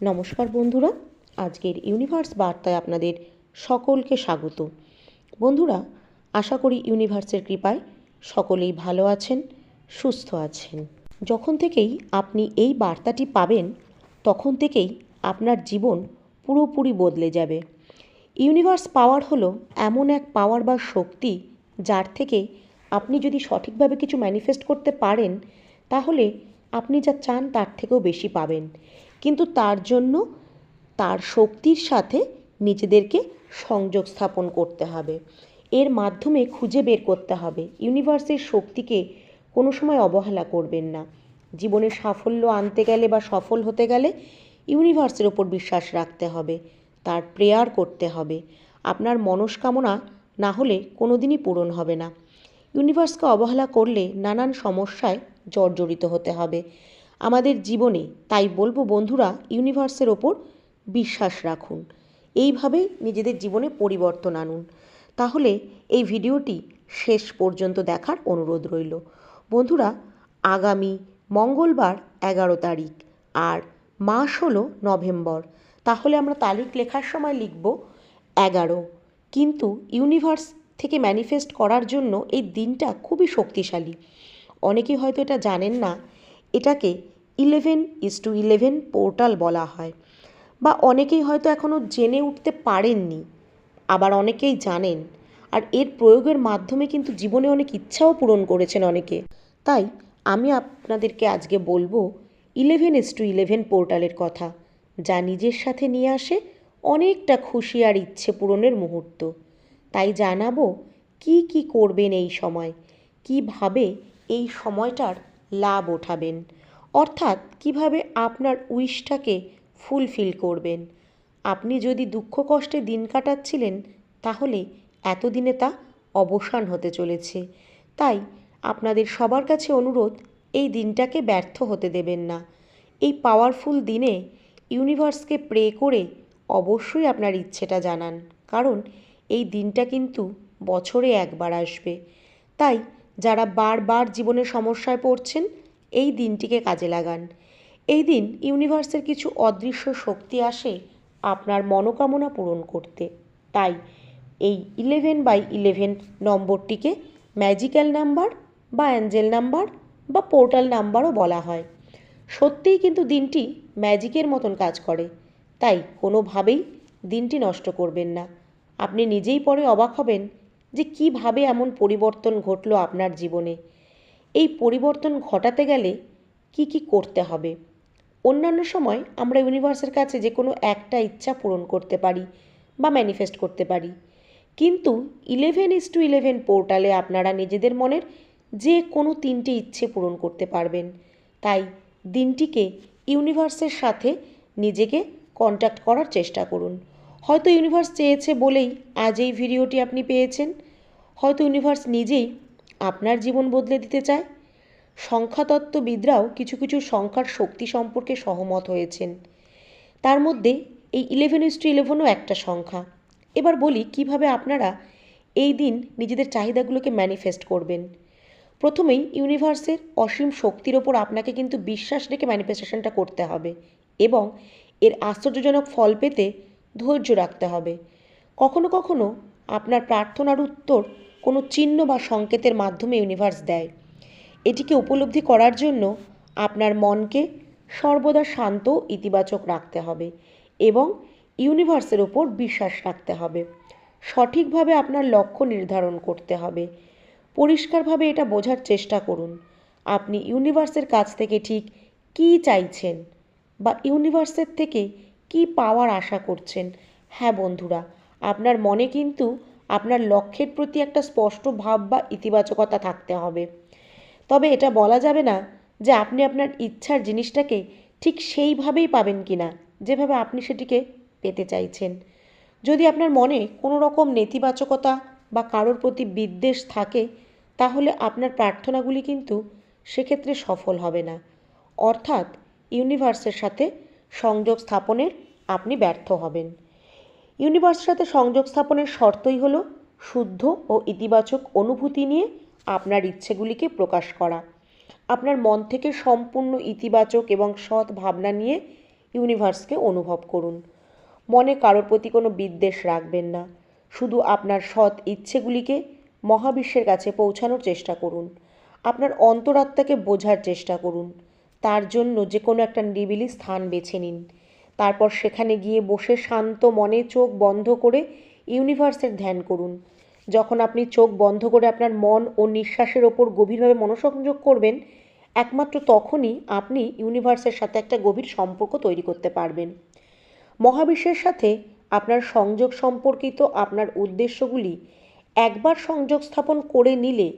নমস্কার বন্ধুরা, আজকের ইউনিভার্স বার্তায় আপনাদের সকলকে স্বাগত। বন্ধুরা, আশা করি ইউনিভার্সের কৃপায় সকলেই ভালো আছেন, সুস্থ আছেন। যখন থেকেই আপনি এই বার্তাটি পাবেন, তখন থেকেই আপনার জীবন পুরোপুরি বদলে যাবে। ইউনিভার্স পাওয়ার হলো এমন এক পাওয়ার বা শক্তি যার থেকে আপনি যদি সঠিকভাবে কিছু ম্যানিফেস্ট করতে পারেন, তাহলে আপনি যা চান তার থেকেও বেশি পাবেন। কিন্তু তার জন্য তার শক্তির সাথে নিজেদেরকে সংযোগ স্থাপন করতে হবে। এর মাধ্যমে খুঁজে বের করতে হবে। ইউনিভার্সের শক্তিকে কোনো সময় অবহেলা করবেন না। জীবনে সাফল্য আনতে গেলে বা সফল হতে গেলে ইউনিভার্সের ওপর বিশ্বাস রাখতে হবে। তার প্রেয়ার করতে হবে। আপনার মনস্কামনা না হলে কোনো দিনই পূরণ হবে না। ইউনিভার্সকে অবহেলা করলে নানান সমস্যায় জর্জরিত হতে হবে। আমাদের জীবনে, তাই বলব বন্ধুরা ইউনিভার্সের ওপর বিশ্বাস রাখুন। এইভাবেই নিজেদের জীবনে পরিবর্তন আনুন। তাহলে এই ভিডিওটি শেষ পর্যন্ত দেখার অনুরোধ রইল। বন্ধুরা, আগামী মঙ্গলবার এগারো তারিখ আর মাস হলো নভেম্বর। তাহলে আমরা তারিখ লেখার সময় লিখব এগারো। কিন্তু ইউনিভার্স থেকে ম্যানিফেস্ট করার জন্য এই দিনটা খুবই শক্তিশালী। অনেকেই হয়তো এটা জানেন না এটাকে eleven is to eleven portal বলা হয়। বা অনেকেই হয়তো এখনও জেনে উঠতে পারেননি, আবার অনেকেই জানেন। আর এর প্রয়োগের মাধ্যমে কিন্তু জীবনে অনেক ইচ্ছাও পূরণ করেছেন অনেকে। তাই আমি আপনাদেরকে আজকে বলব ইলেভেন ইস টু ইলেভেন পোর্টালের কথা, যা নিজের সাথে নিয়ে আসে অনেকটা খুশি আর ইচ্ছে পূরণের মুহূর্ত। তাই জানাব, কি কি করবেন এই সময়? কীভাবে এই সময়টার লাভ ওঠাবেন। অর্থাৎ কীভাবে আপনার উইশটাকে ফুলফিল করবেন। আপনি যদি দুঃখ কষ্টে দিন কাটাচ্ছিলেন, তাহলে এতদিনে তা অবসান হতে চলেছে। তাই আপনাদের সবার কাছে অনুরোধ, এই দিনটাকে ব্যর্থ হতে দেবেন না। এই পাওয়ারফুল দিনে ইউনিভার্সকে প্রে করে অবশ্যই আপনার ইচ্ছেটা জানান, কারণ এই দিনটা কিন্তু বছরে একবার আসবে। তাই যারা বারবার জীবনের সমস্যায় পড়ছেন, এই দিনটিকে কাজে লাগান। এই দিন ইউনিভার্সের কিছু অদৃশ্য শক্তি আসে আপনার মনোকামনা পূরণ করতে। তাই এই ইলেভেন বাই ইলেভেন নম্বরটিকে ম্যাজিক্যাল নাম্বার বা অ্যাঞ্জেল নাম্বার বা পোর্টাল নাম্বারও বলা হয়। সত্যিই কিন্তু দিনটি ম্যাজিকের মতন কাজ করে। তাই কোনোভাবেই দিনটি নষ্ট করবেন না। আপনি নিজেই পরে অবাক হবেন যে কীভাবে এমন পরিবর্তন ঘটলো আপনার জীবনে? এই পরিবর্তন ঘটাতে গেলে কি কি করতে হবে? অন্যান্য সময় আমরা ইউনিভার্সের কাছে যে কোনো একটা ইচ্ছা পূরণ করতে পারি বা ম্যানিফেস্ট করতে পারি। কিন্তু ইলেভেন ইস টু ইলেভেন পোর্টালে আপনারা নিজেদের মনের যে কোনো তিনটে ইচ্ছে পূরণ করতে পারবেন। তাই দিনটিকে ইউনিভার্সের সাথে নিজেকে কন্ট্যাক্ট করার চেষ্টা করুন। হয়তো ইউনিভার্স চেয়েছে বলেই আজ এই ভিডিওটি আপনি পেয়েছেন। হয়তো ইউনিভার্স নিজেই আপনার জীবন বদলে দিতে চায়। সংখ্যাতত্ত্ববিদরাও কিছু কিছু সংখ্যার শক্তি সম্পর্কে সহমত হয়েছেন। তার মধ্যে এই ইলেভেন ইস টু ইলেভেনও একটা সংখ্যা। এবার বলি কীভাবে আপনারা এই দিন নিজেদের চাহিদাগুলোকে ম্যানিফেস্ট করবেন। প্রথমেই ইউনিভার্সের অসীম শক্তির ওপর আপনাকে কিন্তু বিশ্বাস রেখে ম্যানিফেস্টেশনটা করতে হবে এবং এর আশ্চর্যজনক ফল পেতে ধৈর্য রাখতে হবে। কখনো কখনো আপনার প্রার্থনার উত্তর কোনো চিহ্ন বা সংকেতের মাধ্যমে ইউনিভার্স দেয়। এটিকে উপলব্ধি করার জন্য আপনার মনকে সর্বদা শান্ত, ইতিবাচক রাখতে হবে এবং ইউনিভার্সের ওপর বিশ্বাস রাখতে হবে। সঠিকভাবে আপনার লক্ষ্য নির্ধারণ করতে হবে। পরিষ্কারভাবে এটা বোঝার চেষ্টা করুন, আপনি ইউনিভার্সের কাছ থেকে ঠিক কী চাইছেন বা ইউনিভার্সের থেকে কি পাওয়ার আশা করছেন। হ্যাঁ বন্ধুরা, আপনার মনে কিন্তু আপনার লক্ষ্যের প্রতি একটা স্পষ্ট ভাব বা ইতিবাচকতা থাকতে হবে। তবে এটা বলা যাবে না যে আপনি আপনার ইচ্ছার জিনিসটাকে ঠিক সেইভাবেই পাবেন কি না যেভাবে আপনি সেটিকে পেতে চাইছেন। যদি আপনার মনে কোনো রকম নেতিবাচকতা বা কারোর প্রতি বিদ্বেষ থাকে, তাহলে আপনার প্রার্থনাগুলি কিন্তু সেক্ষেত্রে সফল হবে না। অর্থাৎ ইউনিভার্সের সাথে সংযোগ স্থাপনের আপনি ব্যর্থ হবেন। ইউনিভার্সের সাথে সংযোগ স্থাপনের শর্তই হলো শুদ্ধ ও ইতিবাচক অনুভূতি নিয়ে আপনার ইচ্ছেগুলিকে প্রকাশ করা। আপনার মন থেকে সম্পূর্ণ ইতিবাচক এবং সৎ ভাবনা নিয়ে ইউনিভার্সকে অনুভব করুন। মনে কারোর প্রতি কোনো বিদ্বেষ রাখবেন না। শুধু আপনার সৎ ইচ্ছেগুলিকে মহাবিশ্বের কাছে পৌঁছানোর চেষ্টা করুন। আপনার অন্তরাত্মাকে বোঝার চেষ্টা করুন। তার জন্য যে কোনো একটা নিবিলি স্থান বেছে নিন। তারপর সেখানে গিয়ে বসে শান্ত মনে চোখ বন্ধ করে ইউনিভার্সের ধ্যান করুন। যখন আপনি চোখ বন্ধ করে আপনার মন ও নিঃশ্বাসের ওপর গভীরভাবে মনোসংযোগ করবেন, একমাত্র তখনই আপনি ইউনিভার্সের সাথে একটা গভীর সম্পর্ক তৈরি করতে পারবেন। মহাবিশ্বের সাথে আপনার সংযোগ সম্পর্কিত আপনার উদ্দেশ্যগুলি একবার সংযোগ স্থাপন করে নিলে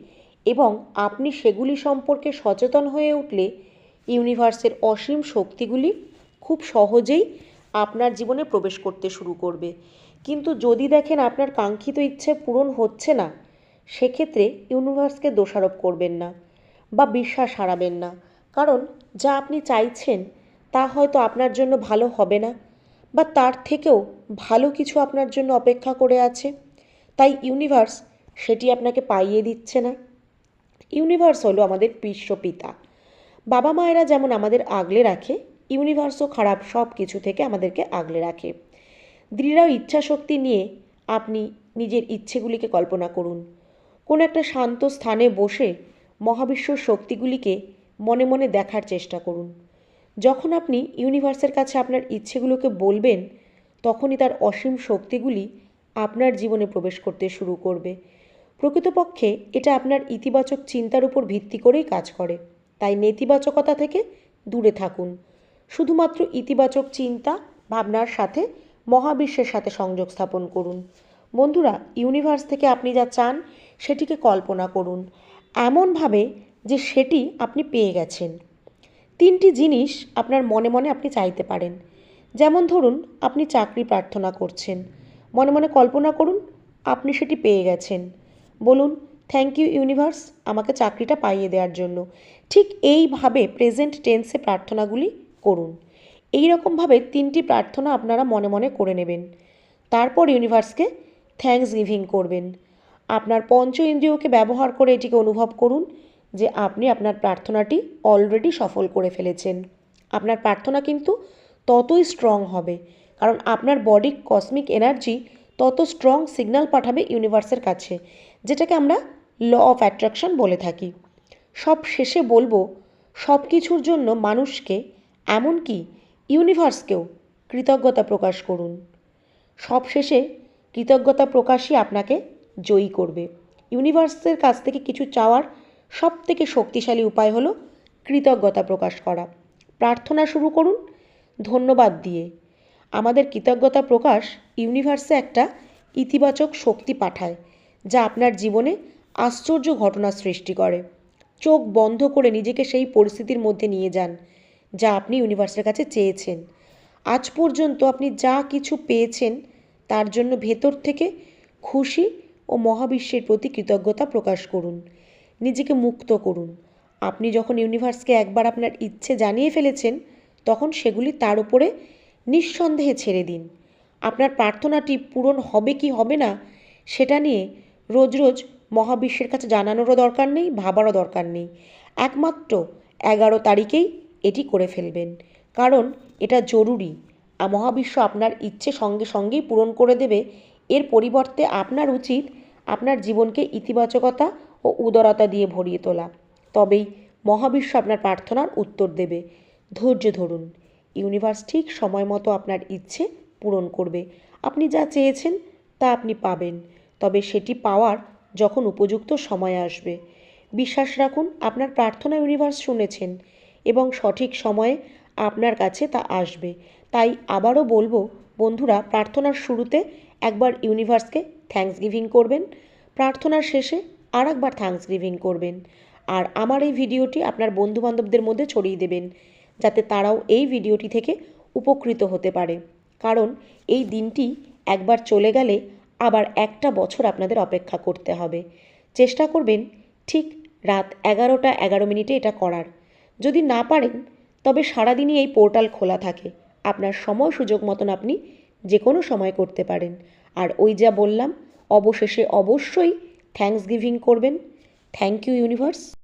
এবং আপনি সেগুলি সম্পর্কে সচেতন হয়ে উঠলে ইউনিভার্সের অসীম শক্তিগুলি খুব সহজেই আপনার জীবনে প্রবেশ করতে শুরু করবে। কিন্তু যদি দেখেন আপনার কাঙ্ক্ষিত ইচ্ছে পূরণ হচ্ছে না, সেক্ষেত্রে ইউনিভার্সকে দোষারোপ করবেন না বা বিশ্বাস হারাবেন না। কারণ যা আপনি চাইছেন, তা হয়তো আপনার জন্য ভালো হবে না বা তার থেকেও ভালো কিছু আপনার জন্য অপেক্ষা করে আছে। তাই ইউনিভার্স সেটি আপনাকে পাইয়ে দিচ্ছে না। ইউনিভার্স হলো আমাদের বিশ্বপিতা বাবা মায়েরা যেমন আমাদের আগলে রাখে ইউনিভার্সও খারাপ সব কিছু থেকে আমাদেরকে আগলে রাখে। দৃঢ় ইচ্ছাশক্তি নিয়ে আপনি নিজের ইচ্ছেগুলিকে কল্পনা করুন। কোনো একটা শান্ত স্থানে বসে মহাবিশ্ব শক্তিগুলিকে মনে মনে দেখার চেষ্টা করুন। যখন আপনি ইউনিভার্সের কাছে আপনার ইচ্ছেগুলোকে বলবেন, তখনই তার অসীম শক্তিগুলি আপনার জীবনে প্রবেশ করতে শুরু করবে। প্রকৃতপক্ষে এটা আপনার ইতিবাচক চিন্তার উপর ভিত্তি করেই কাজ করে। তাই নেতিবাচকতা থেকে দূরে থাকুন। শুধুমাত্র ইতিবাচক চিন্তা, ভাবনার সাথে, মহাবিশ্বের সাথে সংযোগ স্থাপন করুন। বন্ধুরা ইউনিভার্স থেকে আপনি যা চান, সেটিকে কল্পনা করুন। এমনভাবে যে সেটি আপনি পেয়ে গেছেন। তিনটি জিনিস আপনার মনে মনে আপনি চাইতে পারেন। যেমন ধরুন, আপনি চাকরি প্রার্থনা করছেন। মনে মনে কল্পনা করুন, আপনি সেটি পেয়ে গেছেন। বলুন থ্যাংক ইউ ইউনিভার্স আমাকে চাকরিটা পাইয়ে দেওয়ার জন্য। ঠিক এইভাবে প্রেজেন্ট টেন্সে প্রার্থনাগুলি করুন। এই রকমভাবে তিনটি প্রার্থনা আপনারা মনে মনে করে নেবেন। তারপর ইউনিভার্সকে থ্যাঙ্কস গিভিং করবেন। আপনার পঞ্চ ইন্দ্রিয়কে ব্যবহার করে এটিকে অনুভব করুন যে আপনি আপনার প্রার্থনাটি অলরেডি সফল করে ফেলেছেন। আপনার প্রার্থনা কিন্তু ততই স্ট্রং হবে, কারণ আপনার বডি কসমিক এনার্জি তত স্ট্রং সিগন্যাল পাঠাবে ইউনিভার্সের কাছে, যেটাকে আমরা ল অফ অ্যাট্রাকশন বলে থাকি। সব শেষে বলব সব কিছুর জন্য মানুষকে এমনকি ইউনিভার্সকেও কৃতজ্ঞতা প্রকাশ করুন। সবশেষে কৃতজ্ঞতা প্রকাশই আপনাকে জয়ী করবে। ইউনিভার্সের কাছ থেকে কিছু চাওয়ার সব থেকে শক্তিশালী উপায় হলো কৃতজ্ঞতা প্রকাশ করা। প্রার্থনা শুরু করুন, ধন্যবাদ দিয়ে। আমাদের কৃতজ্ঞতা প্রকাশ ইউনিভার্সে একটা ইতিবাচক শক্তি পাঠায়, যা আপনার জীবনে আশ্চর্য ঘটনা সৃষ্টি করে। চোখ বন্ধ করে নিজেকে সেই পরিস্থিতির মধ্যে নিয়ে যান। যা আপনি ইউনিভার্সের কাছে চেয়েছেন। আজ পর্যন্ত আপনি যা কিছু পেয়েছেন, তার জন্য ভেতর থেকে খুশি ও মহাবিশ্বের প্রতি কৃতজ্ঞতা প্রকাশ করুন। নিজেকে মুক্ত করুন। আপনি যখন ইউনিভার্সকে একবার আপনার ইচ্ছে জানিয়ে ফেলেছেন, তখন সেগুলি তার উপরে নিঃসন্দেহে ছেড়ে দিন। আপনার প্রার্থনাটি পূরণ হবে কি হবে না, সেটা নিয়ে রোজ রোজ মহাবিশ্বের কাছে জানানোরও দরকার নেই, ভাবারও দরকার নেই। একমাত্র এগারো তারিখেই এটি করে ফেলবেন। কারণ এটা জরুরি। মহাবিশ্ব আপনার ইচ্ছে সঙ্গে সঙ্গেই পূরণ করে দেবে। এর পরিবর্তে আপনার উচিত আপনার জীবনকে ইতিবাচকতা ও উদারতা দিয়ে ভরিয়ে তোলা। তবেই মহাবিশ্ব আপনার প্রার্থনার উত্তর দেবে। ধৈর্য ধরুন। ইউনিভার্স ঠিক সময় মতো আপনার ইচ্ছে পূরণ করবে। আপনি যা চেয়েছেন তা আপনি পাবেন। তবে সেটি পাওয়ার যখন উপযুক্ত সময় আসবে। বিশ্বাস রাখুন, আপনার প্রার্থনা ইউনিভার্স শুনেছেন। এবং সঠিক সময়ে আপনার কাছে তা আসবে। তাই আবারও বলব, বন্ধুরা, প্রার্থনার শুরুতে একবার ইউনিভার্সকে থ্যাঙ্কস গিভিং করবেন। প্রার্থনার শেষে আর একবার থ্যাঙ্কস গিভিং করবেন। আর আমার এই ভিডিওটি আপনার বন্ধুবান্ধবদের মধ্যে ছড়িয়ে দেবেন, যাতে তারাও এই ভিডিওটি থেকে উপকৃত হতে পারে। কারণ এই দিনটি একবার চলে গেলে আবার একটা বছর আপনাদের অপেক্ষা করতে হবে। চেষ্টা করবেন ঠিক রাত এগারোটা এগারো মিনিটে এটা করার। যদি না পারেন, তবে সারাদিনই এই পোর্টাল খোলা থাকে। আপনার সময় সুযোগ মতন আপনি যে কোনো সময় করতে পারেন। আর ওই যা বললাম, অবশেষে অবশ্যই থ্যাংকস গিভিং করবেন। Thank you universe